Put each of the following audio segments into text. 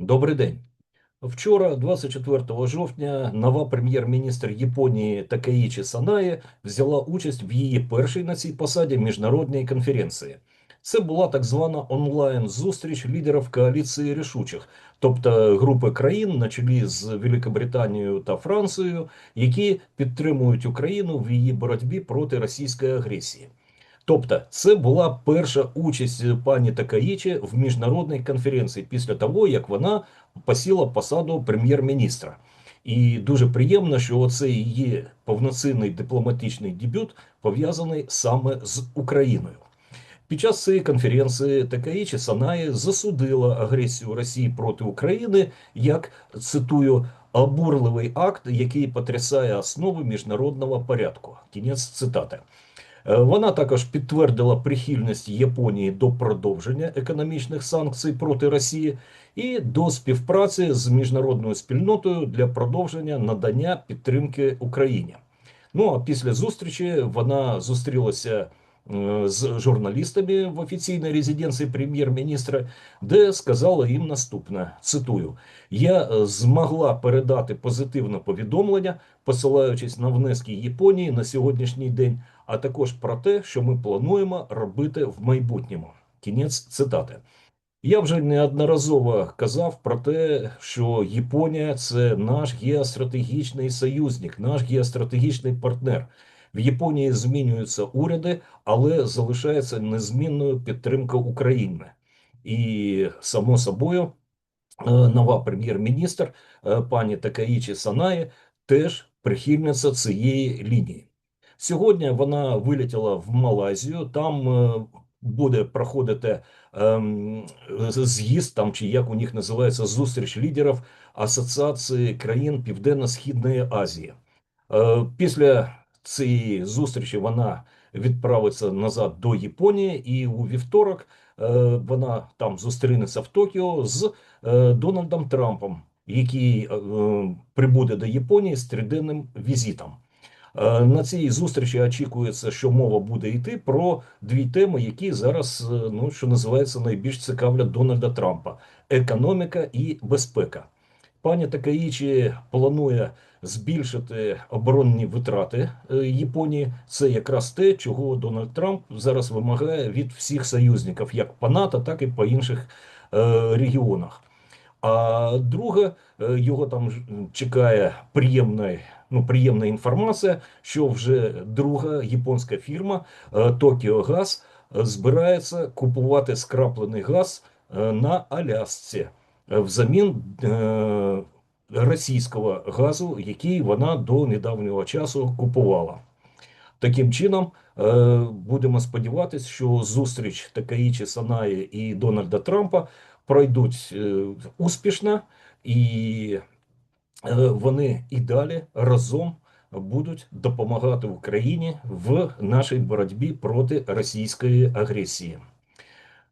Добрий день. Вчора, 24 жовтня, нова прем'єр-міністр Японії Такаїчі Санає взяла участь в її першій на цій посаді міжнародній конференції. Це була так звана онлайн-зустріч лідерів коаліції рішучих, тобто групи країн на чолі з Великобританією та Францією, які підтримують Україну в її боротьбі проти російської агресії. Тобто, це була перша участь пані Такаїчі в міжнародній конференції після того, як вона посіла посаду прем'єр-міністра. І дуже приємно, що оцей її повноцінний дипломатичний дебют пов'язаний саме з Україною. Під час цієї конференції Такаїчі Санаї засудила агресію Росії проти України як цитую обурливий акт, який потрясає основи міжнародного порядку. Кінець цитати. Е, Вона також підтвердила прихильність Японії до продовження економічних санкцій проти Росії і до співпраці з міжнародною спільнотою для продовження надання підтримки Україні. Ну а після зустрічі вона зустрілася е, з журналістами в офіційній резиденції прем'єр-міністра, де сказала їм наступне: цитую: Я е, змогла передати позитивне повідомлення, посилаючись на внески Японії на сьогоднішній день а також про те, що ми плануємо робити в майбутньому. Кінець цитати. Я вже неодноразово казав про те, що Японія це наш геостратегічний союзник, наш геостратегічний партнер. В Японії змінюються уряди, але залишається незмінною підтримка України. І само собою, е, нова прем'єр-міністр е, пані Такаїчі Санаї теж прихильниця цієї лінії. Сьогодні вона вилетіла в Малайзію. Там е, буде проходити ем, з'їзд, там чи як у них називається зустріч лідерів Асоціації країн Південно-Східної Азії. Е, Після цієї зустрічі вона відправиться назад до Японії, і у вівторок е, вона там зустрінеться в Токіо з Дональдом Трампом, який прибуде до Японії з триденним візитом. Е, На цій зустрічі очікується, що мова буде йти про дві теми, які зараз, е, ну що називається, найбільш цікавлять Дональда Трампа: економіка і безпека. Пані Такаїчі планує збільшити оборонні витрати е, Японії. Це якраз те, чого Дональд Трамп зараз вимагає від всіх союзників, як по НАТО, так і по інших регіонах. А друге, е, його там чекає приємна, ну, приємна інформація, що вже друга японська фірма е, Tokyo Gas е, збирається купувати скраплений газ е, на Алясці е, взамін е, російського газу, який вона до недавнього часу купувала. Таким чином, е, будемо сподіватися, що зустріч Такаїчі Санаї і Дональда Трампа пройдуть е, успішно, і е, вони і далі разом будуть допомагати Україні в нашій боротьбі проти російської агресії.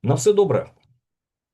На все добре.